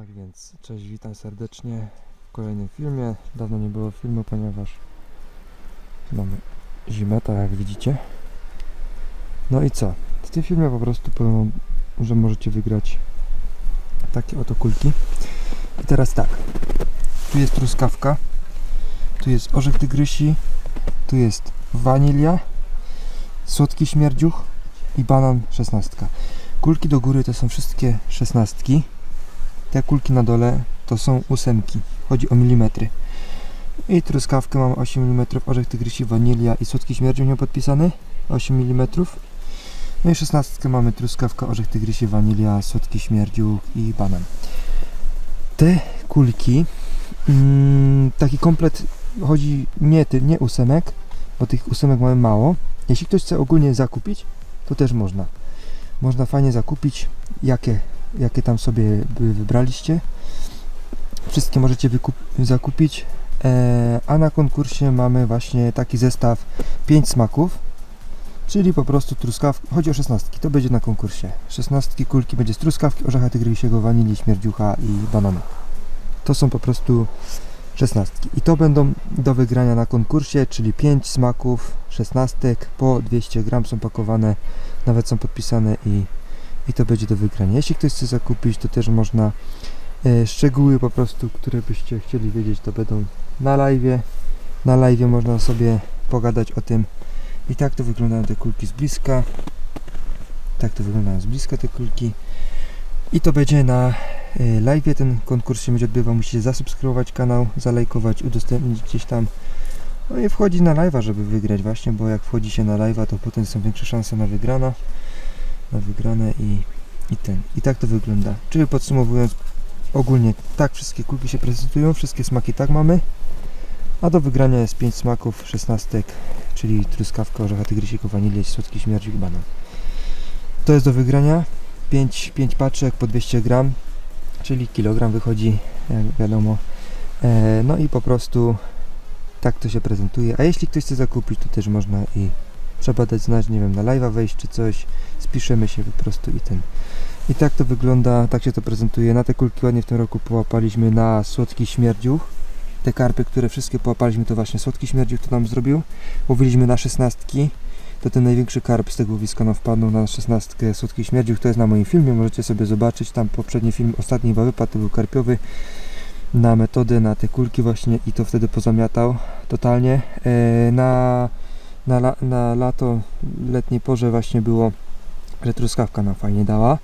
Tak więc, cześć, witam serdecznie w kolejnym filmie. Dawno nie było filmu, ponieważ mamy zimę, tak jak widzicie. No i co? W tym filmie po prostu powiem, że możecie wygrać takie oto kulki. I teraz tak, tu jest truskawka, tu jest orzech tygrysi, tu jest wanilia, słodki śmierdziuch i banan szesnastka. Kulki do góry to są wszystkie szesnastki. Te kulki na dole to są ósemki. Chodzi o milimetry. I truskawkę mam 8 mm, orzech tygrysi, wanilia i słodki śmierdziuch nie podpisany 8 mm. No i 16 mamy truskawka, orzech tygrysi, wanilia, słodki śmierdziuch i banan. Te kulki, mm, taki komplet chodzi nie, nie ósemek, bo tych ósemek mamy mało. Jeśli ktoś chce ogólnie zakupić, to też można. Można fajnie zakupić, jakie, jakie tam sobie wy- wybraliście. Wszystkie możecie zakupić. E, a na konkursie mamy właśnie taki zestaw 5 smaków, czyli po prostu truskawki. Chodzi o 16, to będzie na konkursie. 16 kulki będzie z truskawki, orzecha tygrysiego, wanilii, śmierdziucha i banana. To są po prostu 16. I to będą do wygrania na konkursie, czyli 5 smaków 16 po 200 gram są pakowane, nawet są podpisane i, i to będzie do wygrania. Jeśli ktoś chce zakupić, to też można. E, szczegóły po prostu, które byście chcieli wiedzieć, to będą na live. Na live można sobie pogadać o tym. I tak to wyglądają te kulki z bliska. Tak to wyglądają z bliska te kulki. I to będzie na e, live. Ten konkurs się będzie odbywał. Musicie zasubskrybować kanał, zalajkować, udostępnić gdzieś tam. No i wchodzi na live'a, żeby wygrać właśnie, bo jak wchodzi się na live'a, to potem są większe szanse na wygrana. Na wygrane i, i ten. I tak to wygląda. Czyli podsumowując, ogólnie tak wszystkie kulki się prezentują, wszystkie smaki tak mamy. A do wygrania jest 5 smaków, 16, czyli truskawka, orzecha tygrysika, wanilia, słodki śmierdziuk, banan. To jest do wygrania. 5, 5 paczek po 200 gram, czyli kilogram wychodzi, jak wiadomo. E, no i po prostu tak to się prezentuje. A jeśli ktoś chce zakupić, to też można i trzeba dać znać, nie wiem, na live'a wejść czy coś, spiszemy się po prostu i ten. I tak to wygląda, tak się to prezentuje. Na te kulki ładnie w tym roku połapaliśmy na słodki śmierdziuch. Te karpy, które wszystkie połapaliśmy, to właśnie słodki śmierdziuch to nam zrobił. Łowiliśmy na szesnastki. To ten największy karp z tego łowiska nam wpadł na szesnastkę słodki śmierdziuch. To jest na moim filmie, możecie sobie zobaczyć. Tam poprzedni film, ostatni wypad, to był karpiowy na metodę, na te kulki właśnie i to wtedy pozamiatał totalnie. E, na, na, na lato, letniej porze właśnie było, że truskawka nam fajnie dała.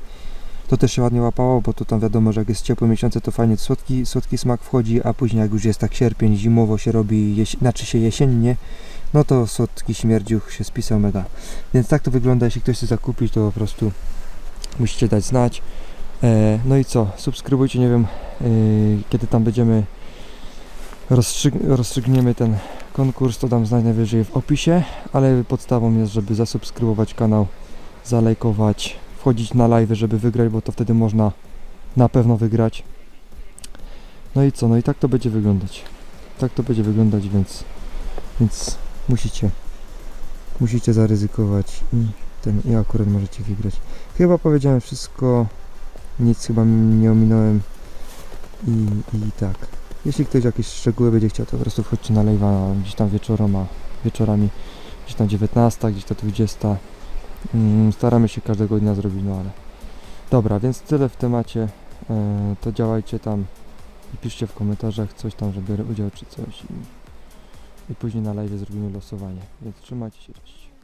To też się ładnie łapało, bo to tam wiadomo, że jak jest ciepłe miesiące, to fajnie słodki, słodki smak wchodzi, a później jak już jest tak sierpień, zimowo się robi, jeś, znaczy się jesiennie, no to słodki śmierdziuch się spisał mega. Więc tak to wygląda, jeśli ktoś chce zakupić, to po prostu musicie dać znać. E, no i co, subskrybujcie, nie wiem yy, kiedy tam będziemy rozstrzyg- rozstrzygniemy ten konkurs, to dam znać najwyżej w opisie, ale podstawą jest, żeby zasubskrybować kanał, zalajkować, wchodzić na live, żeby wygrać, bo to wtedy można na pewno wygrać. No i co, no i tak to będzie wyglądać. Tak to będzie wyglądać, więc, więc musicie, musicie zaryzykować i ten, i akurat możecie wygrać. Chyba powiedziałem wszystko, nic chyba nie ominąłem i, i tak. Jeśli ktoś jakieś szczegóły będzie chciał, to po prostu wchodźcie na live'a gdzieś tam wieczorem, a wieczorami gdzieś tam 19, gdzieś tam 20. Mm, staramy się każdego dnia zrobić, no ale dobra, więc tyle w temacie. E, to działajcie tam i piszcie w komentarzach coś tam, że biorę udział czy coś i, i później na live zrobimy losowanie. Więc trzymajcie się, cześć.